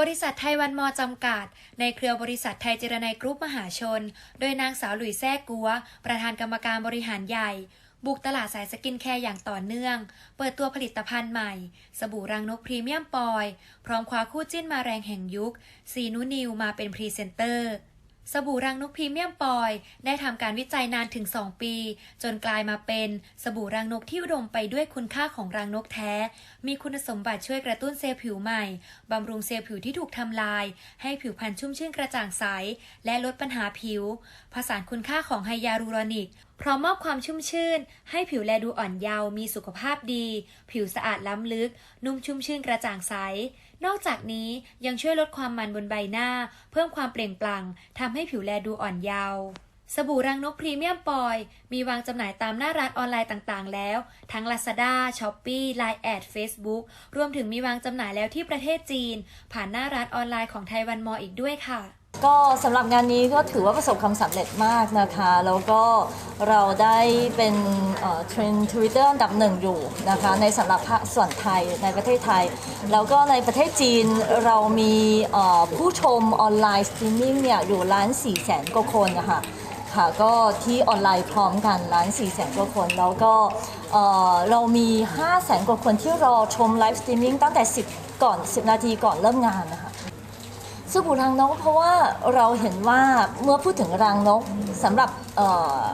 บริษัทไทยวันมอจำกัด ในเครือบริษัทไทยเจรไนกรุ๊ปมหาชน โดยนางสาวหลุยแซ่กัว ประธานกรรมการบริหารใหญ่ บุกตลาดสายสกินแคร์อย่างต่อเนื่อง เปิดตัวผลิตภัณฑ์ใหม่ สบู่รังนกพรีเมียมปอย พร้อมคว้าคู่จิ้นมาแรงแห่งยุคซีนูนิวมาเป็นพรีเซนเตอร์ สบู่รังนกพรีเมียมปอย ได้ทำการวิจัยนานถึง 2 ปี จนกลายมาเป็นสบู่รังนกที่อุดมไปด้วยคุณค่าของรังนกแท้ มีคุณสมบัติช่วยกระตุ้นเซลล์ผิวใหม่ บำรุงเซลล์ผิวที่ถูกทำลาย ให้ผิวพรรณชุ่มชื่นกระจ่างใส และลดปัญหาผิว ผสานคุณค่าของไฮยาลูรอนิก พร้อมมอบความชุ่มชื่น ให้ผิวแลดูอ่อนเยาว์มีสุขภาพดี ผิวสะอาดล้ำลึก นุ่มชุ่มชื่นกระจ่างใส นอกจากนี้ยังช่วยลดความมันบนใบหน้า เพิ่มความเปล่งปลั่งทำให้ผิวแลดูอ่อนเยาว์สบู่รังนกพรีเมียมปอย มีวางจำหน่ายตามหน้าร้านออนไลน์ต่างๆ แล้ว ทั้ง Lazada, Shopee, Line แอด Facebook รวมถึงมีวางจำหน่ายแล้วที่ประเทศจีน ผ่านหน้าร้านออนไลน์ของไทยวันมออีกด้วยค่ะ ก็สำหรับงานนี้ก็ถือว่าประสบความสำเร็จมากนะคะ แล้วก็เราได้เป็นเทรนด์ทวิตเตอร์อันดับหนึ่งอยู่นะคะ ในสำหรับภาคส่วนไทยในประเทศไทย แล้วก็ในประเทศจีนเรามีเอ่อผู้ชมออนไลน์สตรีมมิ่งเนี่ยอยู่ล้านสี่แสนกว่าคนนะคะค่ะก็ที่ออนไลน์พร้อมกันล้าน4แสนกว่าคน แล้วก็เอ่อเรามี5แสนกว่าคนที่รอชมไลฟ์สตรีมมิ่งตั้งแต่ 10 ก่อน 10 นาทีก่อนเริ่มงานนะคะ สบู่รังนกเพราะว่าเราเห็นว่าเมื่อพูดถึงรังนกสำหรับเอ่อ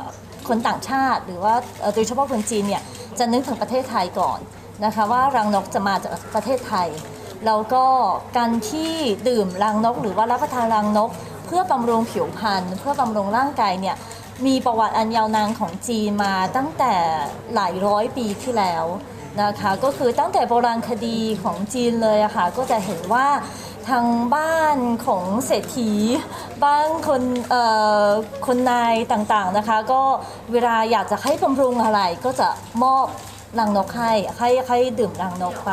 คนต่างชาติ หรือว่าเอ่อโดยเฉพาะคนจีนเนี่ยจะนึกถึงประเทศไทยก่อนนะคะว่ารังนกจะมาจากประเทศไทย แล้วก็การที่ดื่มรังนก หรือว่ารับประทานรังนก เพื่อบำรุงผิวพรรณเพื่อบำรุงร่างกายเนี่ยมีประวัติอันยาวนานของจีนมาตั้งแต่หลายร้อยปีที่แล้วนะคะก็คือตั้งแต่โบราณคดีของจีนเลยอะค่ะก็จะเห็นว่า ทางบ้านของเศรษฐี บ้านคนเอ่อคนนายต่างๆนะคะ ก็เวลาอยากจะให้บำรุงอะไรก็จะมอบรังนกให้ให้ให้ดื่มรังนกไป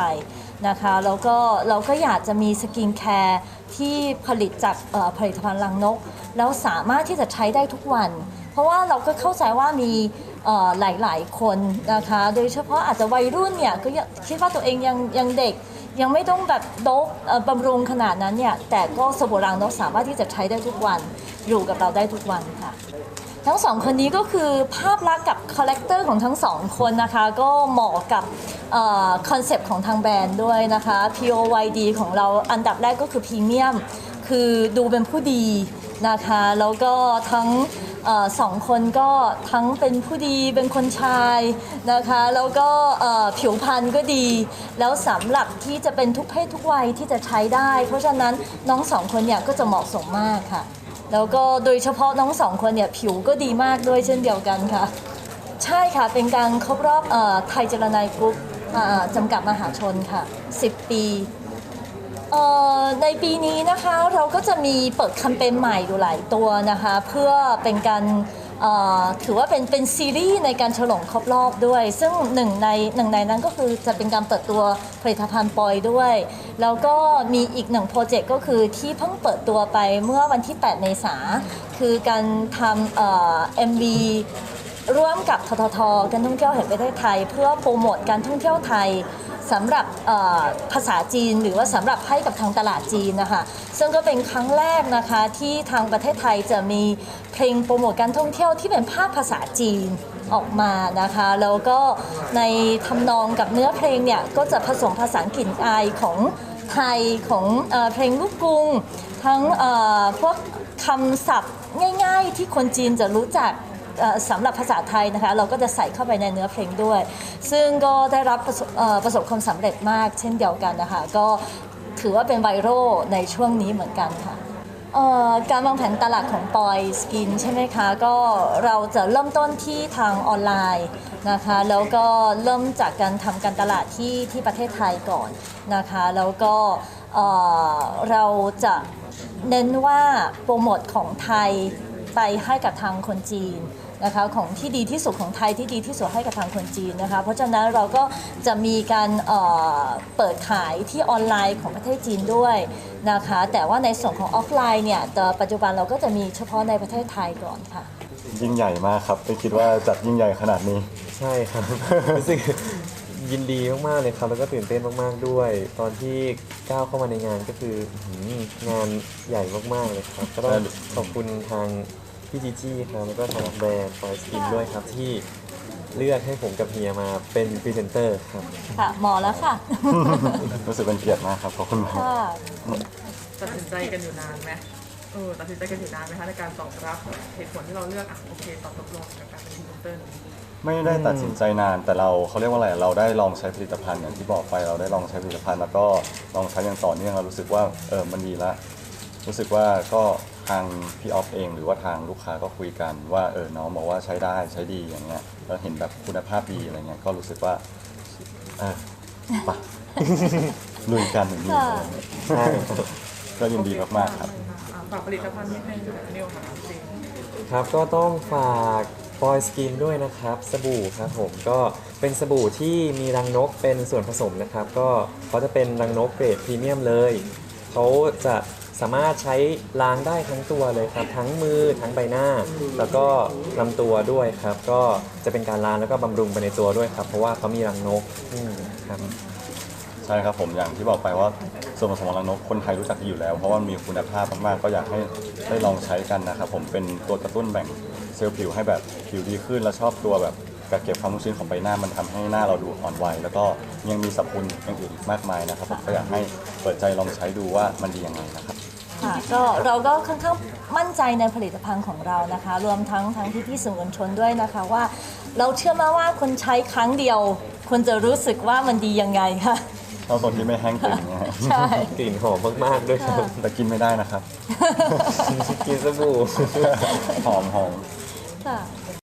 นะคะแล้วก็เราก็อยากจะมีสกินแคร์ที่ผลิตจากผลิตภัณฑ์รังนก แล้วสามารถที่จะใช้ได้ทุกวัน เพราะว่าเราก็เข้าใจว่ามีหลาย ๆ คนนะคะ โดยเฉพาะอาจจะวัยรุ่นเนี่ยก็คิดว่าตัวเองยังยังเด็ก ยังไม่ต้องแบบโดบบำรุงขนาดนั้นเนี่ย แต่ก็สบู่รังนกสามารถที่จะใช้ได้ทุกวัน อยู่กับเราได้ทุกวันค่ะ ทั้งสองคนนี้ก็คือภาพลักษณ์กับคาแรคเตอร์ของทั้งสองคนนะคะ ก็เหมาะกับคอนเซปต์ของทางแบรนด์ด้วยนะคะ POYD ของเราอันดับแรกก็คือพรีเมียม คือดูเป็นผู้ดีนะคะ แล้วก็ทั้ง เอ่อสองคนก็ทั้งเป็นผู้ดีเป็นคนชายนะคะ แล้วก็เอ่อผิวพรรณก็ดี แล้วสำหรับที่จะเป็นทุกเพศทุกวัยที่จะใช้ได้ เพราะฉะนั้นน้องสองคนเนี่ยก็จะเหมาะสมมากค่ะ แล้วก็โดยเฉพาะน้องสองคนเนี่ยผิวก็ดีมากด้วยเช่นเดียวกันค่ะ ใช่ค่ะเป็นการครบรอบเอ่อไทยเจรนายกรุ๊ปอ่าจำกัดมหาชนค่ะ 10 ปี เอ่อในปีนี้นะคะเราก็จะมีเปิดแคมเปญใหม่อยู่หลายตัวนะคะ เพื่อเป็นการเอ่อถือว่าเป็นเป็นซีรีส์ในการฉลองครบรอบด้วย ซึ่งหนึ่งในหนึ่งในนั้นก็คือจะเป็นการเปิดตัวผลิตภัณฑ์ปอยด้วย แล้วก็มีอีกหนึ่งโปรเจกต์ก็คือที่เพิ่งเปิดตัวไปเมื่อวันที่ 8 เมษาคือการทำเอ่อ MV ร่วมกับทททการท่องเที่ยวแห่งประเทศไทย เพื่อโปรโมทการท่องเที่ยวไทยสำหรับภาษาจีนหรือว่าสำหรับให้กับทางตลาดจีนนะคะ ซึ่งก็เป็นครั้งแรกนะคะที่ทางประเทศไทยจะมีเพลงโปรโมทการท่องเที่ยวที่เป็นภาคภาษาจีนออกมานะคะแล้วก็ในทำนองกับเนื้อเพลงเนี่ยก็จะผสมผสานกลิ่นอายของไทยของเอ่อเพลงลูกกรุง ทั้งพวกคำศัพท์ง่าย ๆ ที่คนจีนจะรู้จัก สำหรับภาษาไทยนะคะเราก็จะใส่เข้าไปในเนื้อเพลงด้วย ซึ่งก็ได้รับประสบประสบความสำเร็จมากเช่นเดียวกันนะคะก็ถือว่าเป็นไวรัลในช่วงนี้เหมือนกันค่ะการวางแผนตลาดของปอยสกินใช่ไหมคะก็เราจะเริ่มต้นที่ทางออนไลน์นะคะแล้วก็เริ่มจากการทำการตลาดที่ที่ประเทศไทยก่อนนะคะแล้วก็เราจะเน้นว่าโปรโมทของไทยไปให้กับทางคนจีน นะคะของที่ดีที่สุดของไทยที่ดีที่สุดให้กับทางคนจีนนะคะเพราะฉะนั้นเราก็จะมีการเอ่อเปิดขายที่ออนไลน์ของประเทศจีนด้วยนะคะแต่ว่าในส่วนของออฟไลน์เนี่ยแต่ปัจจุบันเราก็จะมีเฉพาะในประเทศไทยก่อนค่ะ ยิ่งใหญ่มากครับไม่คิดว่าจัดยิ่งใหญ่ขนาดนี้ใช่ครับรู้สึกยินดีมากๆเลยครับแล้วก็ตื่นเต้นมากๆด้วย ตอนที่ก้าวเข้ามาในงานก็คืออื้อหืองานใหญ่มากๆเลยครับก็ต้องขอบคุณทาง พี่จีจี้ครับแล้วก็ทางแบรนด์ฟอยสกินด้วยครับที่เลือกให้ผมกับเฮียมาเป็นพรีเซนเตอร์ครับ ค่ะ หมอแล้วค่ะ รู้สึกเป็นเกียรติมากครับขอบคุณมากค่ะตัดสินใจกันอยู่นานไหมเออตัดสินใจกันอยู่นานไหมคะในการตอบรับเหตุผลที่เราเลือกอะโอเคตอบตกลงกับการเป็นพรีเซนเตอร์นี้ไม่ได้ตัดสินใจนานแต่เราเขาเรียกว่าอะไรเราได้ลองใช้ผลิตภัณฑ์อย่างที่บอกไปเราได้ลองใช้ผลิตภัณฑ์แล้วก็ลองใช้อย่างต่อเนื่องเรารู้สึกว่าเออมันดีละรู้สึกว่าก็ ทางพี่ออฟเอง หรือว่าทางลูกค้าก็คุยกันว่าเออน้องบอกว่าใช้ได้ใช้ดีอย่างเงี้ยแล้วเห็นแบบคุณภาพดีอะไรเงี้ยก็รู้สึกว่าเออไปลุยกันอย่างนี้ค่ะใช่ครับก็ยินดีมากๆครับอะฝากผลิตภัณฑ์นิดนึงนิวค่ะจริงครับก็ต้องฝากฟอยสกินด้วยนะครับ สบู่ครับผมก็เป็นสบู่ที่มีรังนกเป็นส่วนผสมนะครับ ก็เขาจะเป็นรังนกเกรดพรีเมียมเลย เขาจะสามารถใช้ล้างได้ทั้งตัวเลยครับ ทั้งมือทั้งใบหน้า แล้วก็ลำตัวด้วยครับ ก็จะเป็นการล้างแล้วก็บำรุงไปในตัวด้วยครับ เพราะว่าเขามีรังนกอืมครับใช่ครับผมอย่างที่บอกไปว่าส่วนผสมของรังนกคนไทยรู้จักดีอยู่แล้ว เพราะว่ามีคุณภาพมากๆก็อยากให้ได้ลองใช้กันนะครับผมเป็นตัวกระตุ้นแบ่งเซลล์ผิวให้แบบผิวดีขึ้นแล้วชอบตัวแบบ กักเก็บความชุ่มชื้นของใบหน้ามันทำให้หน้าเราดูอ่อนวัยแล้วก็ยังมีสรรพคุณอย่างอื่นอีกมากมายนะครับผมก็อยากให้เปิดใจลองใช้ดูว่ามันดียังไงนะครับ ค่ะก็เราก็ค่อนข้างมั่นใจในผลิตภัณฑ์ของเรานะคะ รวมทั้งทั้งที่พี่ๆสื่อมวลชนด้วยนะคะว่า เราเชื่อมาว่าคนใช้ครั้งเดียวคุณจะรู้สึกว่ามันดียังไงค่ะชอบตัวที่ไม่แห้งตึงนะฮะใช่ กลิ่นหอมมากๆด้วยครับแต่กินไม่ได้นะครับกินสบู่ หอมหอมค่ะ